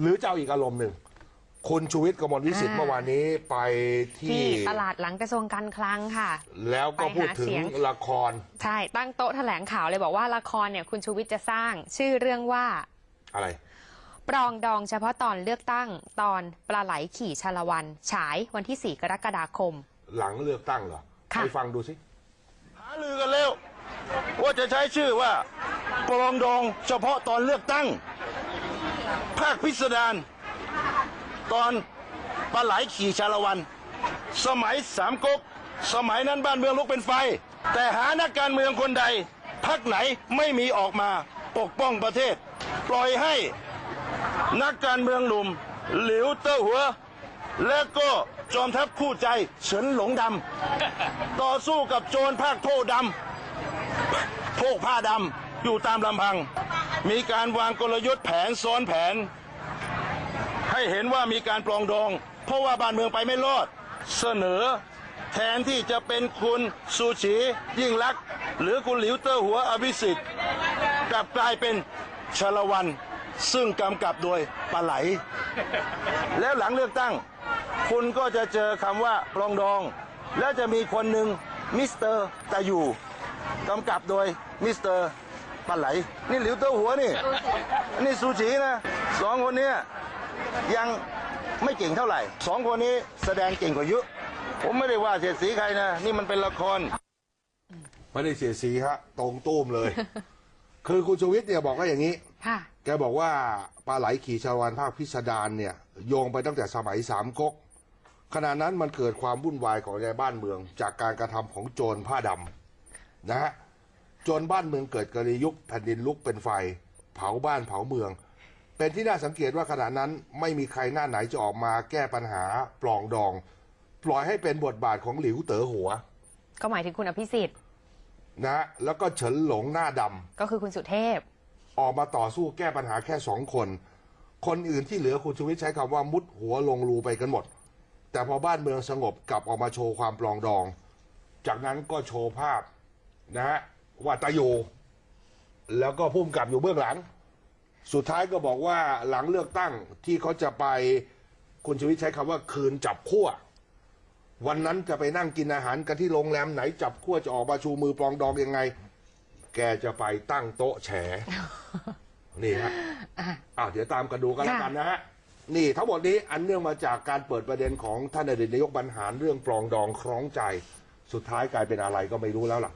หรือจะเอาอีกอารมณ์หนึ่งคุณชูวิทย์กมลวิสิทธิ์อ่า เมื่อวานนี้ไปที่ที่ตลาดหลังกระทรวงการคลังค่ะ แล้วก็พูดถึไปหาเสีงยง ละครใช่ตั้งโต๊ะแถลงข่าวเลยบอกว่าละครเนี่ยคุณชูวิทย์จะสร้างชื่อเรื่องว่า อะไร ปรองดองเฉพาะตอนเลือกตั้งตอนปลาไหลขี่ชาละวัน ฉายวันที่ 4 กรกฎาคม หลังเลือกตั้งเหรอค่ะ ไปฟังดูสิ หาลือกันแล้วว่าจะใช้ชื่อว่าปรองดองเฉพาะตอนเลือกตั้ง ภาคพิสดารตอนปลาไหลขี่ชาละวัน สมัยสามก๊กสมัยนั้นบ้านเมืองลุกเป็นไฟ แต่หานักการเมืองคนใดพักไหนไม่มีออกมาปกป้องประเทศ ปล่อยให้นักการเมืองหนุ่มหลิวเต้าหัว และก็จอมทัพคู่ใจเฉินหลงดำต่อสู้กับโจรภาคโทษดำโพกผ้าดำอยู่ตามลำพัง มีการวางกลยุทธ์แผนซ้อนแผน ให้เห็นว่ามีการปลองดอง เพราะว่าบ้านเมืองไปไม่รอด เสนอแทนที่จะเป็นคุณซูชียิ่งลักษณ์หรือคุณหลิวเตอร์หัวอภิสิทธิ์กลับกลายเป็นชลวันซึ่งกำกับโดยปลาไหล แล้วหลังเลือกตั้ง คุณก็จะเจอคำว่าปรองดอง แล้วจะมีคนหนึ่งมิสเตอร์ตาอยู่กำกับโดยมิสเตอร์ ปลาไหล นี่หลิวเต้าหัวนี่อันนี่ซูชีนะสองคนเนี้ยยังไม่เก่งเท่าไหร่สองคนนี้แสดงเก่งกว่าเยอะผมไม่ได้ว่าเสียดสีใครนะ นี่มันเป็นละคร ไม่ได้เสียสีฮะตรงตุ้มเลย คือคุณชูวิทย์เนี่ยบอกว่าอย่างนี้ค่ะแกบอกว่าปลาไหลขี่ชาละวันภาคพิสดารเนี่ย โยงไปตั้งแต่สมัยสามก๊กขณะนั้นมันเกิดความวุ่นวายของในบ้านเมือง จากการกระทำของโจรผ้าดำนะฮะ จนบ้านเมืองเกิดกระยุกแผ่นดินลุกเป็นไฟ เผาบ้านเผาเมือง เป็นที่น่าสังเกตว่าขณะนั้นไม่มีใครหน้าไหนจะออกมาแก้ปัญหาปลองดอง ปล่อยให้เป็นบทบาทของหลิวเต๋อหัว ก็หมายถึงคุณอภิสิทธิ์นะฮะแล้วก็เฉินหลงหน้าดำ ก็คือคุณสุเทพ ออกมาต่อสู้แก้ปัญหาแค่สองคน คนอื่นที่เหลือคุณชูวิทย์ใช้คำว่ามุดหัวลงรูไปกันหมด แต่พอบ้านเมืองสงบกลับออกมาโชว์ความปลองดอง จากนั้นก็โชว์ภาพนะฮะ ว่าตาโย แล้วก็พุ่มกับอยู่เบื้องหลัง สุดท้ายก็บอกว่าหลังเลือกตั้งที่เขาจะไปคุณชวิทย์ใช้คำว่าคืนจับขั้ววันนั้นจะไปนั่งกินอาหารกันที่โรงแรมไหนจับขั้วจะออกมาชูมือปลองดองยังไง แกจะไปตั้งโต๊ะแฉ นี่ฮะอ้าวเดี๋ยวตามกันดูกันแล้วกันนะฮะ นี่ทั้งหมดนี้อันเนื่องมาจากการเปิดประเด็นของท่านอดีตนายกบรรหารเรื่องปลองดองคล้องใจ สุดท้ายกลายเป็นอะไรก็ไม่รู้แล้วล่ะ